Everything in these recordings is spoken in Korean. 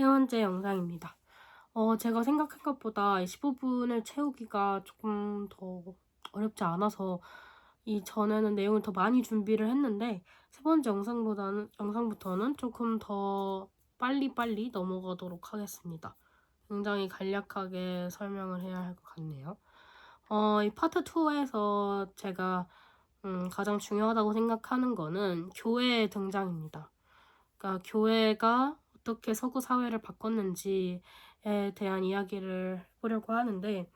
세 번째 영상입니다. 어, 제가 생각한 것보다 15분을 채우기가 조금 더 어렵지 않아서 이 전에는 내용을 더 많이 준비를 했는데 세 번째 영상보다는 영상부터는 조금 더 빨리빨리 넘어가도록 하겠습니다. 굉장히 간략하게 설명을 해야 할 것 같네요. 어, 이 파트 2에서 제가 음, 가장 중요하다고 생각하는 거는 교회의 등장입니다. 그러니까 교회가 어떻게 서구 사회를 바꿨는지에 대한 이야기를 해보려고 하는데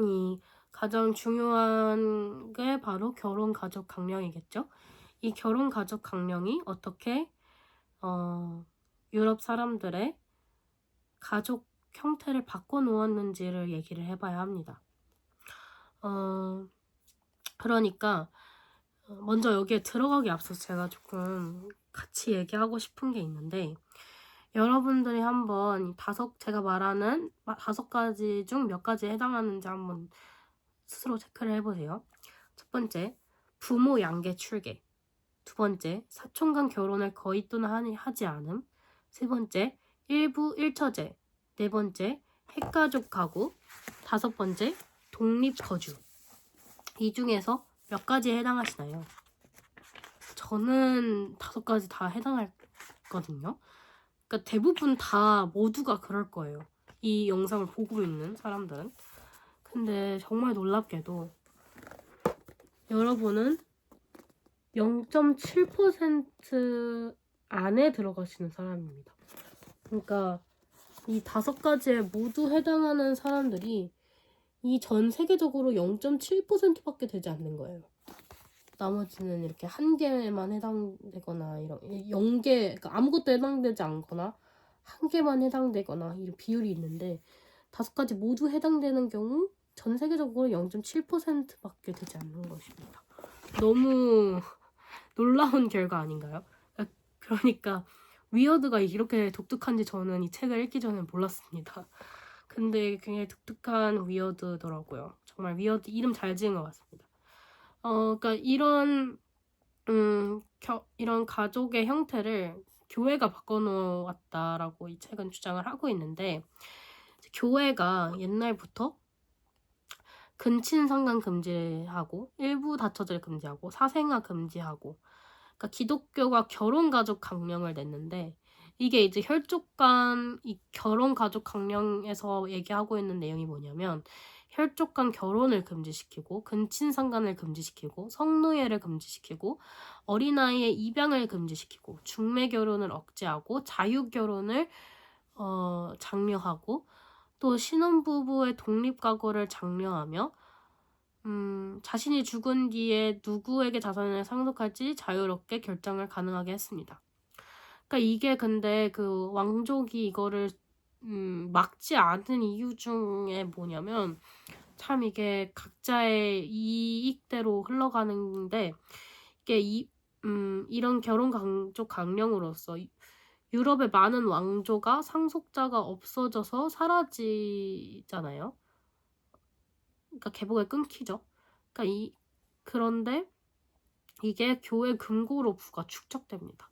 이 가장 중요한 게 바로 결혼 가족 강령이겠죠. 이 결혼 가족 강령이 어떻게 어, 유럽 사람들의 가족 형태를 바꿔 놓았는지를 얘기를 해봐야 합니다. 어, 그러니까 어, 먼저 여기에 들어가기 앞서서 제가 조금 같이 얘기하고 싶은 게 있는데 여러분들이 한번 다섯 제가 말하는 마- 다섯 가지 중 몇 가지에 해당하는지 한번 스스로 체크를 해보세요. 첫 번째, 부모 양계 출계. 두 번째, 사촌 간 결혼을 거의 또는 하지 않음. 세 번째, 일부 일처제. 네 번째, 핵가족 가구. 다섯 번째, 독립 거주. 이 중에서 몇 가지에 해당하시나요? 저는 다섯 가지 다 해당하거든요. 그러니까 대부분 다 모두가 그럴 거예요. 이 영상을 보고 있는 사람들은. 근데 정말 놀랍게도 여러분은 0.7% 안에 들어가시는 사람입니다. 그러니까 이 다섯 가지에 모두 해당하는 사람들이 이 전 세계적으로 0.7%밖에 되지 않는 거예요. 나머지는 이렇게 한 개만 해당되거나 이런 0개 그러니까 아무것도 해당되지 않거나 한 개만 해당되거나 이런 비율이 있는데 다섯 가지 모두 해당되는 경우 전 세계적으로 0.7%밖에 되지 않는 것입니다. 너무 놀라운 결과 아닌가요? 그러니까 위어드가 이렇게 독특한지 저는 이 책을 읽기 전에 몰랐습니다. 근데 굉장히 독특한 위어드더라고요. 정말 위어드 이름 잘 지은 것 같습니다. 어, 그러니까 이런 음, 겨, 이런 가족의 형태를 교회가 바꿔놓았다라고 이 책은 주장을 하고 있는데 교회가 옛날부터 근친 상간 금지하고 일부 다처제를 금지하고 사생아 금지하고 그러니까 기독교가 결혼 가족 강령을 냈는데 이게 이제 혈족간 이 결혼 가족 강령에서 얘기하고 있는 내용이 뭐냐면 혈족 간 결혼을 금지시키고 근친 상간을 금지시키고 성노예를 금지시키고 어린아이의 입양을 금지시키고 중매 결혼을 억제하고 자유 결혼을 어, 장려하고 또 신혼부부의 독립가구를 장려하며 음, 자신이 죽은 뒤에 누구에게 자산을 상속할지 자유롭게 결정을 가능하게 했습니다. 그러니까 이게 근데 그 왕족이 이거를 음, 막지 않은 이유 중에 뭐냐면 참 이게 각자의 이익대로 흘러가는데 이게 이, 음, 이런 결혼 강족 강령으로서 유럽의 많은 왕조가 상속자가 없어져서 사라지잖아요. 그러니까 계보가 끊기죠. 그러니까 이 그런데 이게 교회 금고로 부가 축적됩니다.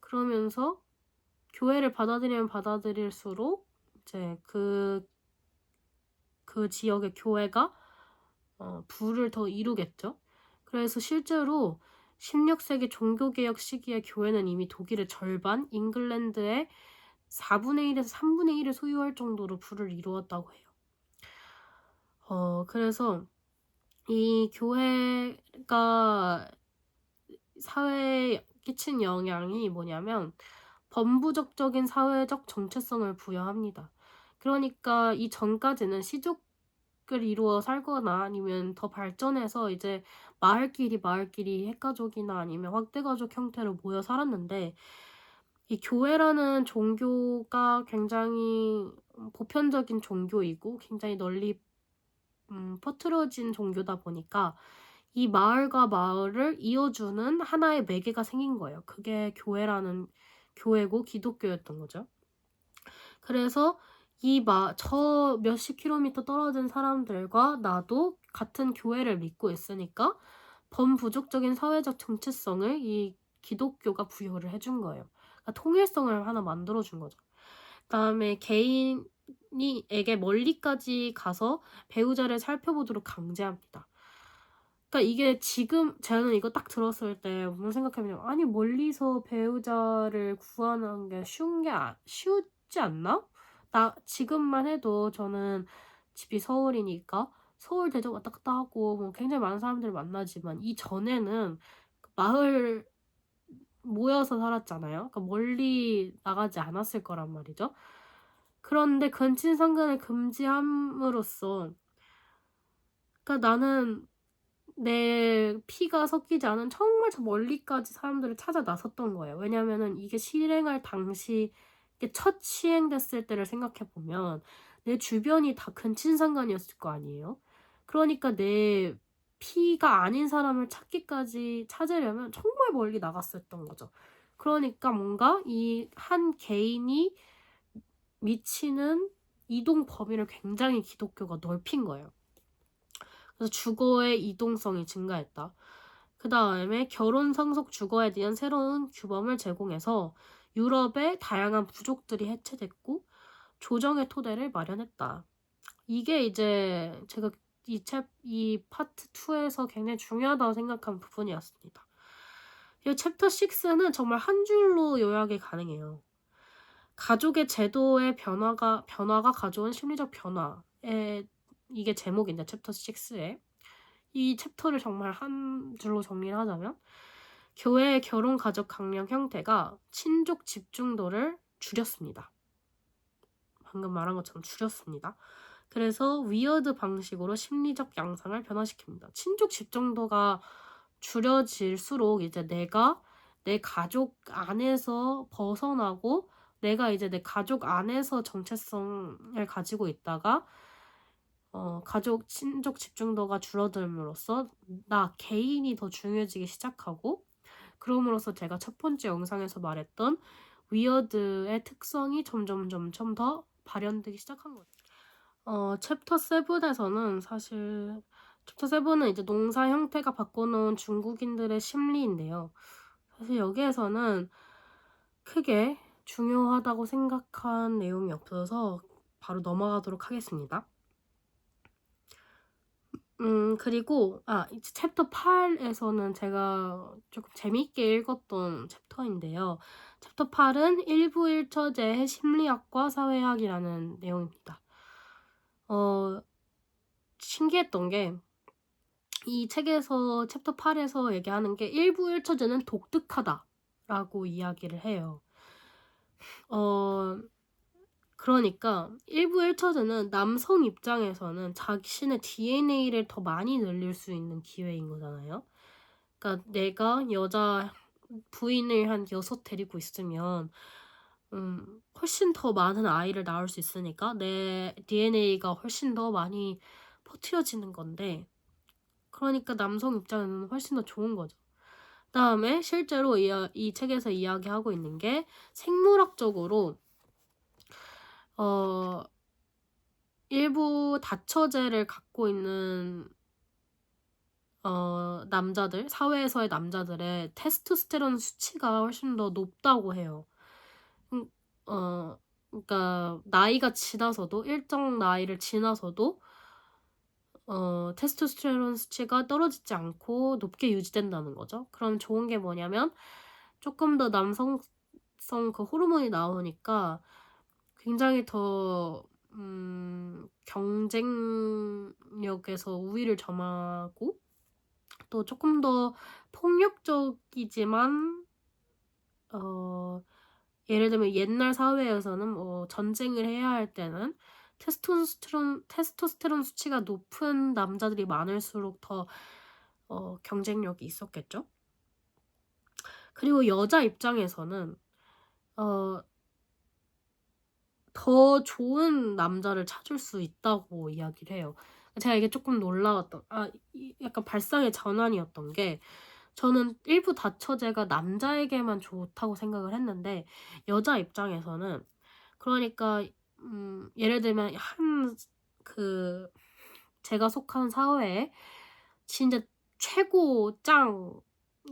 그러면서 교회를 받아들이면 받아들일수록 이제 그, 그 지역의 교회가 어, 부를 더 이루겠죠. 그래서 실제로 16세기 종교개혁 시기에 교회는 이미 독일의 절반, 잉글랜드의 4분의 1에서 3분의 1을 소유할 정도로 부를 이루었다고 해요. 어, 그래서 이 교회가 사회에 끼친 영향이 뭐냐면 범부적적인 사회적 정체성을 부여합니다. 그러니까 이 전까지는 시족을 이루어 살거나 아니면 더 발전해서 이제 마을끼리 마을끼리 핵가족이나 아니면 확대가족 형태로 모여 살았는데 이 교회라는 종교가 굉장히 보편적인 종교이고 굉장히 널리 음, 퍼트려진 종교다 보니까 이 마을과 마을을 이어주는 하나의 매개가 생긴 거예요. 그게 교회라는 교회고 기독교였던 거죠. 그래서 이 마, 저 몇십 킬로미터 떨어진 사람들과 나도 같은 교회를 믿고 있으니까 범부족적인 사회적 정체성을 이 기독교가 부여를 해준 거예요. 그러니까 통일성을 하나 만들어준 거죠. 그다음에 개인이에게 멀리까지 가서 배우자를 살펴보도록 강제합니다. 그러니까 이게 지금 저는 이거 딱 들었을 때 무슨 생각하냐면 아니 멀리서 배우자를 구하는 게 쉬운 게 아, 쉽지 않나? 나 지금만 해도 저는 집이 서울이니까 서울 대전 왔다 갔다 하고 뭐 굉장히 많은 사람들을 만나지만 이 전에는 그 마을 모여서 살았잖아요. 그러니까 멀리 나가지 않았을 거란 말이죠. 그런데 근친상간을 금지함으로써 그러니까 나는 내 피가 섞이지 않은 정말 저 멀리까지 사람들을 찾아 나섰던 거예요. 왜냐면은 이게 실행할 당시 첫 시행됐을 때를 생각해 보면 내 주변이 다 근친상간이었을 거 아니에요. 그러니까 내 피가 아닌 사람을 찾기까지 찾으려면 정말 멀리 나갔었던 거죠. 그러니까 뭔가 이 한 개인이 미치는 이동 범위를 굉장히 기독교가 넓힌 거예요. 그래서 주거의 이동성이 증가했다. 그 다음에 결혼 상속 주거에 대한 새로운 규범을 제공해서 유럽의 다양한 부족들이 해체됐고 조정의 토대를 마련했다. 이게 이제 제가 이 챕, 이 파트 2에서 굉장히 중요하다고 생각한 부분이었습니다. 이 챕터 6는 정말 한 줄로 요약이 가능해요. 가족의 제도의 변화가, 변화가 가져온 심리적 변화에, 이게 제목인데, 챕터 6에. 이 챕터를 정말 한 줄로 정리를 하자면, 교회의 결혼 가족 강령 형태가 친족 집중도를 줄였습니다. 방금 말한 것처럼 줄였습니다. 그래서 위어드 방식으로 심리적 양상을 변화시킵니다. 친족 집중도가 줄여질수록 이제 내가 내 가족 안에서 벗어나고 내가 이제 내 가족 안에서 정체성을 가지고 있다가 어, 가족 친족 집중도가 줄어들므로써 나 개인이 더 중요해지기 시작하고 그럼으로써 제가 첫 번째 영상에서 말했던 위어드의 특성이 점점 점점 더 발현되기 시작한 거죠. 어, 챕터 7에서는 사실 챕터 7은 이제 농사 형태가 바꿔놓은 중국인들의 심리인데요. 사실 여기에서는 크게 중요하다고 생각한 내용이 없어서 바로 넘어가도록 하겠습니다. 음, 그리고, 아, 이제 챕터 8에서는 제가 조금 재미있게 읽었던 챕터인데요. 챕터 8은 일부 일처제의 심리학과 사회학이라는 내용입니다. 어, 신기했던 게, 이 책에서 챕터 8에서 얘기하는 게 일부 일처제는 독특하다라고 이야기를 해요. 어, 그러니까 일부 일처제는 남성 입장에서는 자신의 DNA를 더 많이 늘릴 수 있는 기회인 거잖아요. 그러니까 내가 여자 부인을 한 여섯 데리고 있으면 음, 훨씬 더 많은 아이를 낳을 수 있으니까 내 DNA가 훨씬 더 많이 퍼트려지는 건데 그러니까 남성 입장에서는 훨씬 더 좋은 거죠. 다음에 실제로 이, 이 책에서 이야기하고 있는 게 생물학적으로 어, 일부 다처제를 갖고 있는 어, 남자들, 사회에서의 남자들의 테스토스테론 수치가 훨씬 더 높다고 해요. 음, 어, 그러니까 나이가 지나서도 일정 나이를 지나서도 어, 테스토스테론 수치가 떨어지지 않고 높게 유지된다는 거죠. 그럼 좋은 게 뭐냐면 조금 더 남성성 그 호르몬이 나오니까 굉장히 더 음, 경쟁력에서 우위를 점하고 또 조금 더 폭력적이지만 어, 예를 들면 옛날 사회에서는 뭐 전쟁을 해야 할 때는 테스토스테론 테스토스테론 수치가 높은 남자들이 많을수록 더 어, 경쟁력이 있었겠죠. 그리고 여자 입장에서는 어, 더 좋은 남자를 찾을 수 있다고 이야기를 해요. 제가 이게 조금 놀라웠던, 아, 약간 발상의 전환이었던 게, 저는 일부 다처제가 남자에게만 좋다고 생각을 했는데, 여자 입장에서는, 그러니까, 음, 예를 들면, 한, 그, 제가 속한 사회에 진짜 최고 짱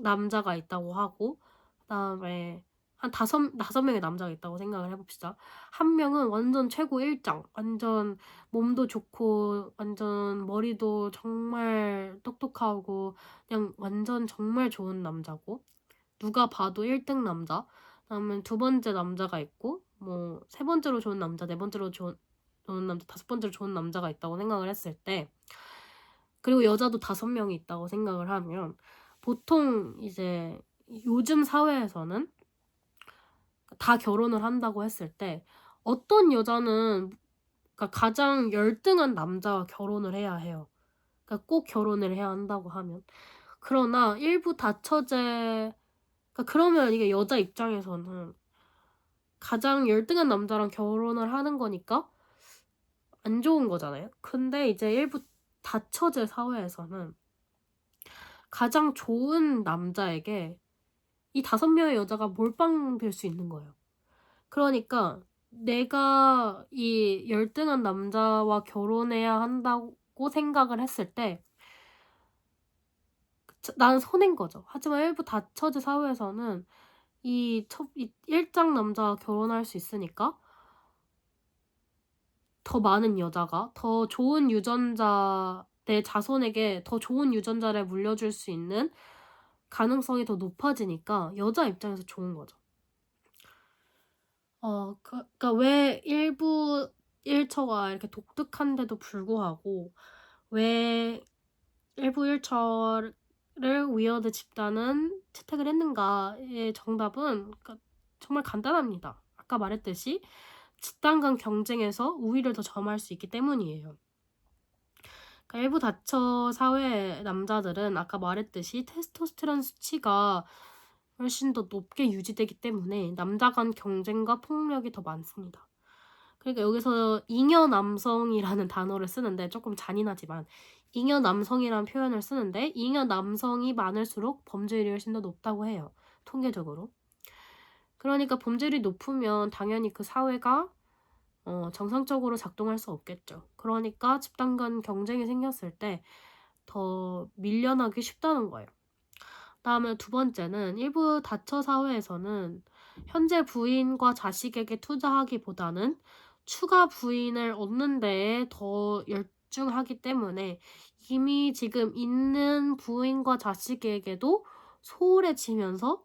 남자가 있다고 하고, 그 다음에 한 다섯 다섯 명의 남자가 있다고 생각을 해 봅시다. 한 명은 완전 최고 일장, 완전 몸도 좋고 완전 머리도 정말 똑똑하고 그냥 완전 정말 좋은 남자고 누가 봐도 1등 남자. 그다음에 두 번째 남자가 있고 뭐 세 번째로 좋은 남자, 네 번째로 좋은 좋은 남자, 다섯 번째로 좋은 남자가 있다고 생각을 했을 때 그리고 여자도 다섯 명이 있다고 생각을 하면 보통 이제 요즘 사회에서는 다 결혼을 한다고 했을 때 어떤 여자는 그러니까 가장 열등한 남자와 결혼을 해야 해요. 그러니까 꼭 결혼을 해야 한다고 하면. 그러나 일부 다처제 그러니까 그러면 이게 여자 입장에서는 가장 열등한 남자랑 결혼을 하는 거니까 안 좋은 거잖아요. 근데 이제 일부 다처제 사회에서는 가장 좋은 남자에게 이 다섯 명의 여자가 몰빵될 수 있는 거예요. 그러니까 내가 이 열등한 남자와 결혼해야 한다고 생각을 했을 때 나는 손해인 거죠. 하지만 일부 다처제 사회에서는 이, 첫, 이 일장 남자와 결혼할 수 있으니까 더 많은 여자가 더 좋은 유전자 내 자손에게 더 좋은 유전자를 물려줄 수 있는 가능성이 더 높아지니까 여자 입장에서 좋은 거죠. 어, 그, 그러니까 왜 일부 일처가 이렇게 독특한데도 불구하고 왜 일부 일처를 위어드 집단은 채택을 했는가의 정답은 그러니까 정말 간단합니다. 아까 말했듯이 집단 간 경쟁에서 우위를 더 점할 수 있기 때문이에요. 그러니까 일부 다처 사회 남자들은 아까 말했듯이 테스토스테론 수치가 훨씬 더 높게 유지되기 때문에 남자 간 경쟁과 폭력이 더 많습니다. 그러니까 여기서 잉여 남성이라는 단어를 쓰는데 조금 잔인하지만 잉여 남성이라는 표현을 쓰는데 잉여 남성이 많을수록 범죄율이 훨씬 더 높다고 해요. 통계적으로. 그러니까 범죄율이 높으면 당연히 그 사회가 어, 정상적으로 작동할 수 없겠죠. 그러니까 집단 간 경쟁이 생겼을 때 더 밀려나기 쉽다는 거예요. 다음에 두 번째는 일부 다처 사회에서는 현재 부인과 자식에게 투자하기보다는 추가 부인을 얻는 데에 더 열중하기 때문에 이미 지금 있는 부인과 자식에게도 소홀해지면서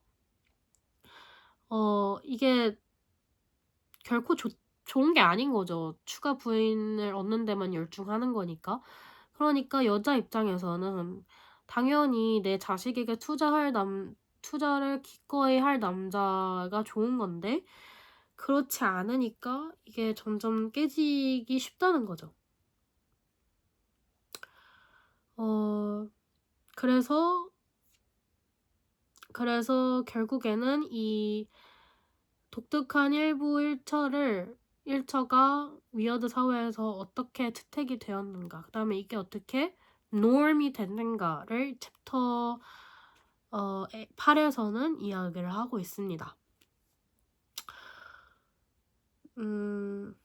어 이게 결코 좋, 좋은 게 아닌 거죠. 추가 부인을 얻는 데만 열중하는 거니까. 그러니까 여자 입장에서는 당연히 내 자식에게 투자할 남, 투자를 기꺼이 할 남자가 좋은 건데, 그렇지 않으니까 이게 점점 깨지기 쉽다는 거죠. 어, 그래서, 그래서 결국에는 이 독특한 일부 일처를 일처가 위어드 사회에서 어떻게 채택이 되었는가, 그 다음에 이게 어떻게 norm이 됐는가를 챕터 어, 8에서는 이야기를 하고 있습니다. 음,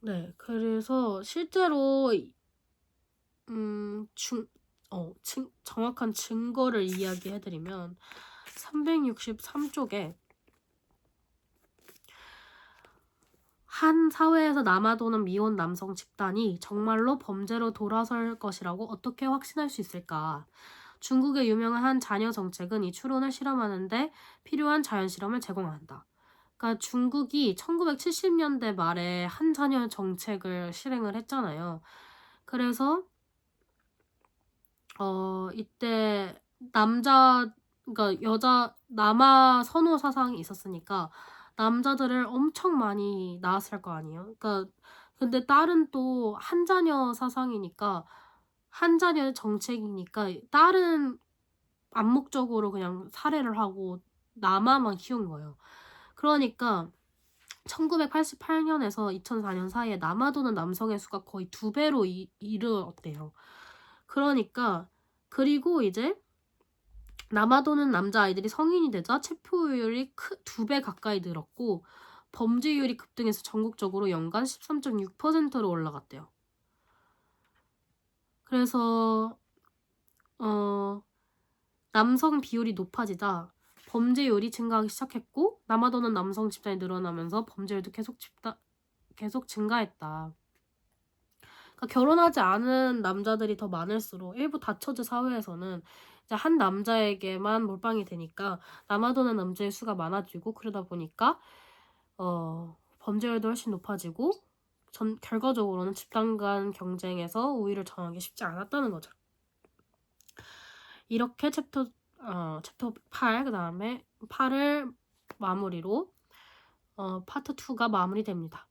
네, 그래서 실제로 음, 중, 어, 증, 정확한 증거를 이야기해드리면 363쪽에 한 사회에서 남아도는 미혼 남성 집단이 정말로 범죄로 돌아설 것이라고 어떻게 확신할 수 있을까? 중국의 유명한 한 자녀 정책은 이 추론을 실험하는데 필요한 자연 실험을 제공한다. 그러니까 중국이 1970년대 말에 한 자녀 정책을 실행을 했잖아요. 그래서 어 이때 남자 그러니까 여자 남아 선호 사상이 있었으니까 남자들을 엄청 많이 낳았을 거 아니에요. 그러니까 근데 딸은 또 한 자녀 사상이니까 한 자녀 정책이니까 딸은 암묵적으로 그냥 살해를 하고 남아만 키운 거예요. 그러니까 1988년에서 2004년 사이에 남아도는 남성의 수가 거의 두 배로 이, 이르렀대요. 그러니까 그리고 이제 남아도는 남자아이들이 성인이 되자 체포율이 두 배 가까이 늘었고 범죄율이 급등해서 전국적으로 연간 13.6%로 올라갔대요. 그래서 어 남성 비율이 높아지자 범죄율이 증가하기 시작했고 남아도는 남성 집단이 늘어나면서 범죄율도 계속 집다, 계속 증가했다. 그러니까 결혼하지 않은 남자들이 더 많을수록 일부 다처제 사회에서는 한 남자에게만 몰빵이 되니까 남아도는 남자의 수가 많아지고 그러다 보니까 어, 범죄율도 훨씬 높아지고 전 결과적으로는 집단 간 경쟁에서 우위를 정하기 쉽지 않았다는 거죠. 이렇게 챕터 어, 챕터 8 그 다음에 8을 마무리로 어, 파트 2가 마무리됩니다.